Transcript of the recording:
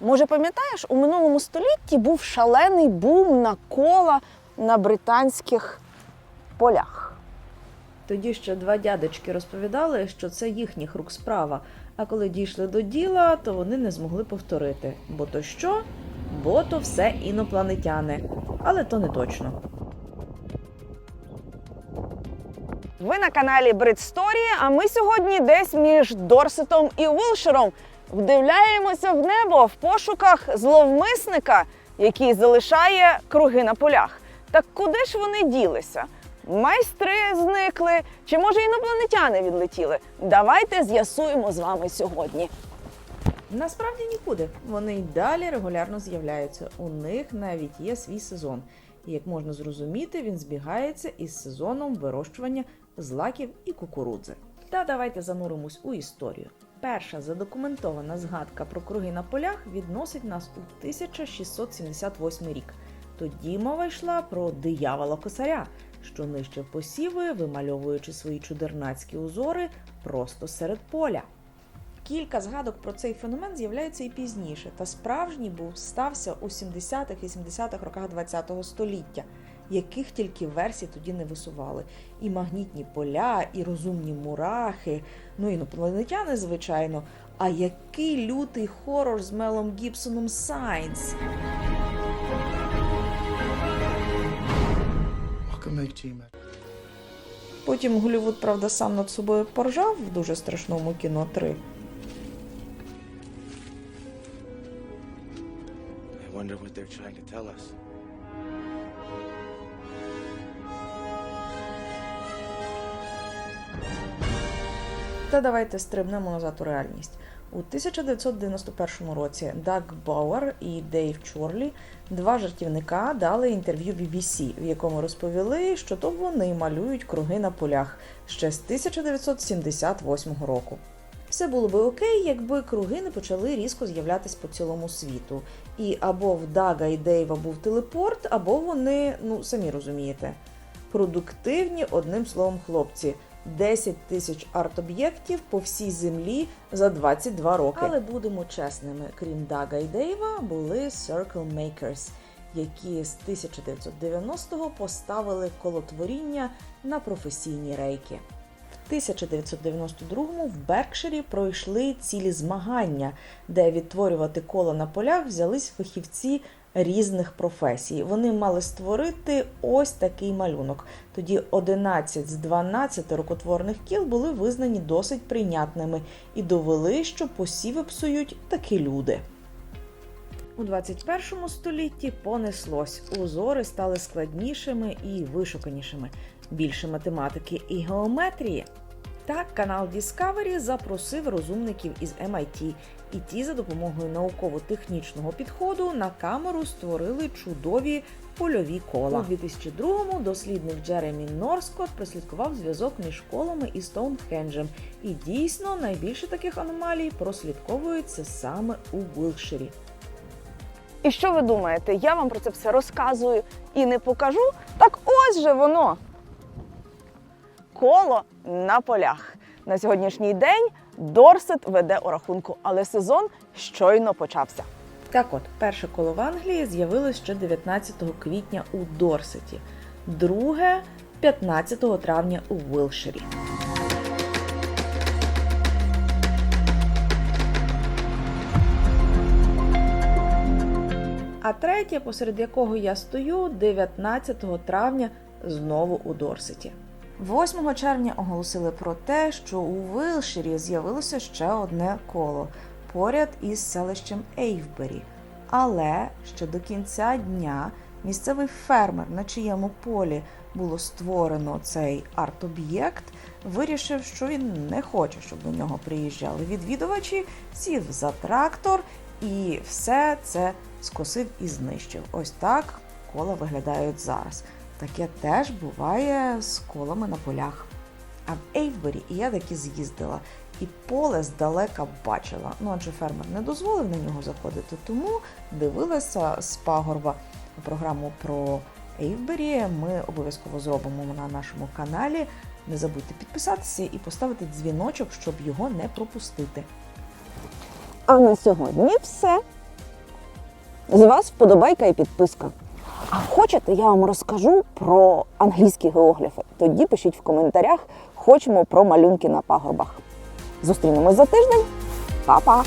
Може, пам'ятаєш, у минулому столітті був шалений бум на кола на британських полях. Тоді ще два дядечки розповідали, що це їхніх рук справа. А коли дійшли до діла, то вони не змогли повторити. Бо то що? Бо то все інопланетяни. Але то не точно. Ви на каналі Бритсторії, а ми сьогодні десь між Дорсетом і Вилшером вдивляємося в небо в пошуках зловмисника, який залишає круги на полях. Так куди ж вони ділися? Майстри зникли, чи може інопланетяни відлетіли? Давайте з'ясуємо з вами сьогодні. Насправді нікуди. Вони й далі регулярно з'являються. У них навіть є свій сезон. І як можна зрозуміти, він збігається із сезоном вирощування злаків і кукурудзи. Та давайте зануримось у історію. Перша задокументована згадка про круги на полях відносить нас у 1678 рік. Тоді мова йшла про диявола косаря, що нищив посіви, вимальовуючи свої чудернацькі узори просто серед поля. Кілька згадок про цей феномен з'являються і пізніше, та справжній був стався у 70-х-80-х роках ХХ століття, яких тільки версій тоді не висували. І магнітні поля, і розумні мурахи, ну інопланетяни, звичайно. А який лютий хорор з Мелом Гібсоном Сайнс. Потім Голлівуд, правда, сам над собою поржав в дуже страшному кіно 3. I wonder what they're trying to tell us. Та давайте стрибнемо назад у реальність. У 1991 році Даг Бауер і Дейв Чорлі, два жартівника, дали інтерв'ю BBC, в якому розповіли, що то вони малюють круги на полях ще з 1978 року. Все було би окей, якби круги не почали різко з'являтись по цілому світу. І або в Дага і Дейва був телепорт, або вони, ну самі розумієте, продуктивні одним словом хлопці. 10 тисяч арт-об'єктів по всій землі за 22 роки. Але будемо чесними, крім Дага і Дейва, були Circle Makers, які з 1990-го поставили колотворіння на професійні рейки. В 1992-му в Беркширі пройшли цілі змагання, де відтворювати коло на полях взялись фахівці різних професій. Вони мали створити ось такий малюнок. Тоді 11 з 12 рукотворних кіл були визнані досить прийнятними і довели, що посіви псують такі люди. У 21 столітті понеслось. Узори стали складнішими і вишуканішими. Більше математики і геометрії. Так, канал Discovery запросив розумників із MIT, і ті за допомогою науково-технічного підходу на камеру створили чудові польові кола. У 2002-му дослідник Джеремі Норскот прослідкував зв'язок між колами і Стоунхенджем. І дійсно найбільше таких аномалій прослідковується саме у Вилширі. І що ви думаєте? Я вам про це все розказую і не покажу? Так ось же воно. Коло на полях. На сьогоднішній день Дорсет веде у рахунку, але сезон щойно почався. Так от, перше коло в Англії з'явилось ще 19 квітня у Дорсеті, друге 15 травня у Вилширі. А третє, посеред якого я стою, 19 травня знову у Дорсеті. 8 червня оголосили про те, що у Вилширі з'явилося ще одне коло поряд із селищем Ейвбері. Але ще до кінця дня місцевий фермер, на чиєму полі було створено цей арт-об'єкт, вирішив, що він не хоче, щоб до нього приїжджали відвідувачі, сів за трактор і все це скосив і знищив. Ось так кола виглядають зараз. Таке теж буває з колами на полях. А в Ейвбері я таки з'їздила, і поле здалека бачила. Ну адже фермер не дозволив на нього заходити, тому дивилася з пагорба програму про Ейвбері. Ми обов'язково зробимо на нашому каналі. Не забудьте підписатися і поставити дзвіночок, щоб його не пропустити. А на сьогодні все. З вас вподобайка і підписка. А хочете, я вам розкажу про англійські геогліфи? Тоді пишіть в коментарях, хочемо про малюнки на пагорбах. Зустрінемось за тиждень. Па-па!